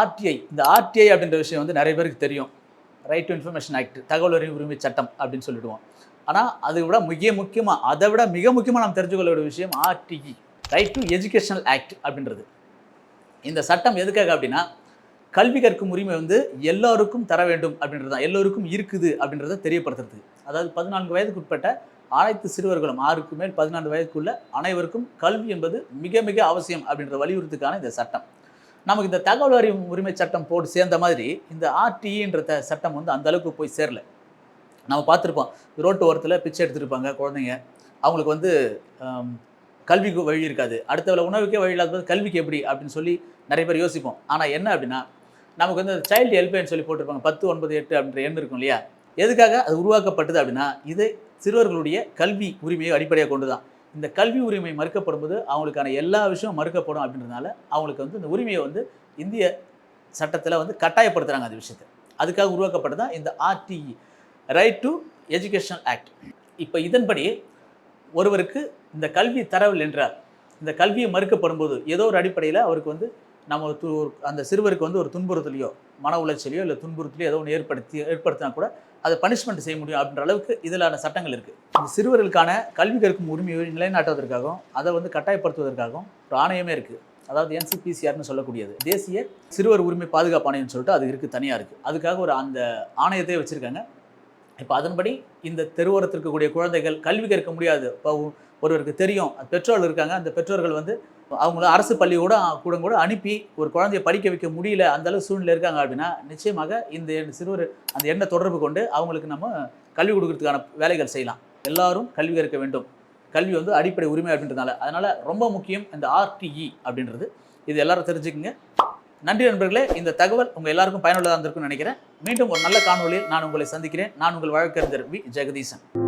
RTI இந்த RTI அப்படின்ற விஷயம் வந்து நிறைய பேருக்கு தெரியும். ரைட் டு இன்ஃபர்மேஷன் ஆக்ட் தகவல் அறிவு உரிமை சட்டம் அப்படின்னு சொல்லிடுவோம். ஆனால் அதை விட மிக முக்கியமாக அதை விட மிக முக்கியமாக நாம் தெரிஞ்சுக்கொள்ள வேண்டிய விஷயம் RTE right to educational act அப்படின்றது. இந்த சட்டம் எதுக்காக அப்படின்னா கல்வி கற்கும் உரிமை வந்து எல்லாருக்கும் தர வேண்டும் அப்படின்றது தான். எல்லோருக்கும் இருக்குது அப்படின்றத தெரியப்படுத்துறது. அதாவது பதினான்கு வயதுக்கு உட்பட்ட அனைத்து சிறுவர்களும் ஆறுக்கு மேல் பதினான்கு வயதுக்குள்ள அனைவருக்கும் கல்வி என்பது மிக மிக அவசியம் அப்படின்ற வலியுறுத்துக்கான இந்த சட்டம். நமக்கு இந்த தகவல் அறிவு உரிமை சட்டம் போட்டு சேர்ந்த மாதிரி இந்த ஆர்டிஇன்ற த சட்டம் வந்து அந்த அளவுக்கு போய் சேரல. நம்ம பார்த்துருப்போம் ரோட்டு ஓரத்தில் பிச்சை எடுத்துருப்பாங்க குழந்தைங்க. அவங்களுக்கு வந்து கல்விக்கு வழி இருக்காது. அடுத்த வேளை உணவுக்கே வழி இல்லாத கல்விக்கு எப்படி அப்படின்னு சொல்லி நிறைய பேர் யோசிப்போம். ஆனால் என்ன அப்படின்னா நமக்கு வந்து சைல்டு ஹெல்ப்லைன் சொல்லி போட்டிருப்பாங்க. பத்து ஒன்பது எட்டு அப்படின்ற எண் இருக்கும் இல்லையா? எதுக்காக அது உருவாக்கப்பட்டது அப்படின்னா இது சிறுவர்களுடைய கல்வி உரிமையை அடிப்படையாக கொண்டு தான் இந்த கல்வி உரிமை மறுக்கப்படும் போது அவங்களுக்கான எல்லா விஷயமும் மறுக்கப்படும் அப்படின்றதுனால அவங்களுக்கு வந்து இந்த உரிமையை வந்து இந்திய சட்டத்தில் வந்து கட்டாயப்படுத்துகிறாங்க அந்த விஷயத்தை. அதுக்காக உருவாக்கப்பட்டதான் இந்த RTE right to educational act இப்போ இதன்படி ஒருவருக்கு இந்த கல்வி தரவில் என்றார் இந்த கல்வியை மறுக்கப்படும் போது ஏதோ ஒரு அடிப்படையில் அவருக்கு வந்து நம்ம ஒரு து- அந்த சிறுவருக்கு வந்து ஒரு துன்புறுத்தலையோ மன உளைச்சலையோ இல்லை துன்புறுத்தலையோ ஏதோ ஒன்று ஏற்படுத்தி ஏற்படுத்தினா கூட அதை பனிஷ்மெண்ட் செய்ய முடியும் அப்படின்ற அளவுக்கு இதிலான சட்டங்கள் இருக்குது இந்த சிறுவர்களுக்கான கல்வி கற்கும் உரிமையை நிலைநாட்டுவதற்காகவும் அதை வந்து கட்டாயப்படுத்துவதற்காகவும் ஒரு ஆணையமே இருக்குது அதாவது என்சிபிசிஆர்னு சொல்லக்கூடியது. தேசிய சிறுவர் உரிமை பாதுகாப்பு ஆணையம்னு சொல்லிட்டு அது இருக்குது தனியாக இருக்குது அதுக்காக ஒரு அந்த ஆணையத்தையே வச்சுருக்காங்க. இப்போ அதன்படி இந்த தெருவோரத்தில் இருக்கக்கூடிய குழந்தைகள் கல்வி கற்க முடியாது. இப்போ ஒருவருக்கு தெரியும் பெற்றோர்கள் இருக்காங்க. அந்த பெற்றோர்கள் வந்து அவங்கள அரசு பள்ளி கூட கூட கூட அனுப்பி ஒரு குழந்தைய படிக்க வைக்க முடியல அந்த அளவு சூழ்நிலை இருக்காங்க அப்படின்னா நிச்சயமாக இந்த சிறுவர் அந்த எண்ணை தொடர்பு கொண்டு அவங்களுக்கு நம்ம கல்வி கொடுக்கறதுக்கான வேலைகள் செய்யலாம். எல்லாரும் கல்வி கற்க வேண்டும். கல்வி வந்து அடிப்படை உரிமை அப்படின்றதுனால. அதனால ரொம்ப முக்கியம் இந்த ஆர்டிஇ அப்படின்றது. இது எல்லாரும் தெரிஞ்சுக்குங்க. நன்றி நண்பர்களே. இந்த தகவல் உங்கள் எல்லாருக்கும் பயனுள்ளதாக இருந்திருக்கும்னு நினைக்கிறேன். மீண்டும் ஒரு நல்ல காணொலியில் நான் உங்களை சந்திக்கிறேன். நான் உங்கள் வழக்கறிஞர் வி. ஜெகதீசன்.